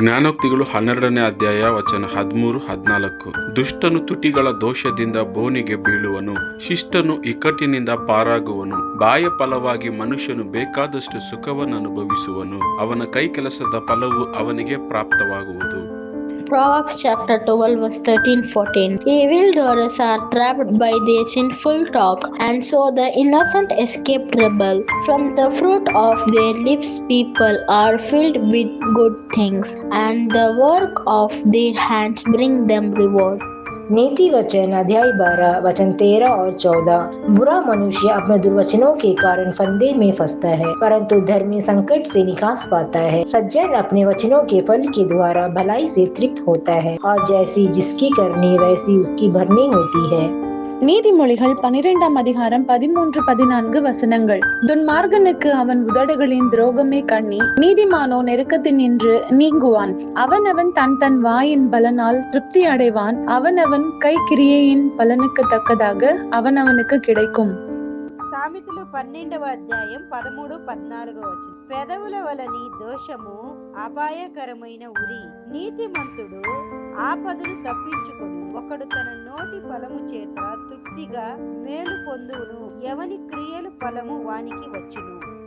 ಜ್ಞಾನೋಕ್ತಿಗಳು ಹನ್ನೆರಡನೇ ಅಧ್ಯಾಯ ವಚನ ಹದಿಮೂರು, ಹದಿನಾಲ್ಕು. ದುಷ್ಟನು ತುಟಿಗಳ ದೋಷದಿಂದ ಬೋನಿಗೆ ಬೀಳುವನು, ಶಿಷ್ಟನು ಇಕ್ಕಟ್ಟಿನಿಂದ ಪಾರಾಗುವನು ಬಾಯ ಫಲವಾಗಿ ಮನುಷ್ಯನು ಬೇಕಾದಷ್ಟು ಸುಖವನ್ನು ಅನುಭವಿಸುವನು, ಅವನ ಕೈ ಕೆಲಸದ ಫಲವು ಅವನಿಗೆ ಪ್ರಾಪ್ತವಾಗುವುದು. Proverbs chapter 12, verse 13 14. Evildoers are trapped by their sinful talk, and so the innocent escape trouble. From the fruit of their lips, people are filled with good things, and the work of their hands bring them reward. नीति वचन, अध्याय बारह, वचन तेरह और चौदह। बुरा मनुष्य अपने दुर्वचनों के कारण फंदे में फंसता है, परंतु धर्मी संकट से निकास पाता है। सज्जन अपने वचनों के फल के द्वारा भलाई से तृप्त होता है, और जैसी जिसकी करनी, वैसी उसकी भरनी होती है। நீதிமொழிகள் பனிரெண்டாம் அதிகாரம் பதிமூன்று பதினான்கு வசனங்கள் துன்மார்கனுக்கு அவன் உதடுகளின் துரோகமே கண்ணி நீதிமானோ நெருக்கத்தில் நின்று நீங்குவான் அவனவன் தன் தன் வாயின் பலனால் திருப்தி அடைவான் அவனவன் கை கிரியையின் பலனுக்கு தக்கதாக அவனவனுக்கு கிடைக்கும் సామెతలు పన్నెండవ అధ్యాయం పదమూడు పద్నాలుగో వచ్చిన పెదవుల వలని దోషము అపాయకరమైన ఉరి నీతిమంతుడు ఆపదను తప్పించుకుని ఒకడు తన నోటి ఫలము చేత తృప్తిగా మేలు పొందువును ఎవని క్రియలు ఫలము వానికి వచ్చును?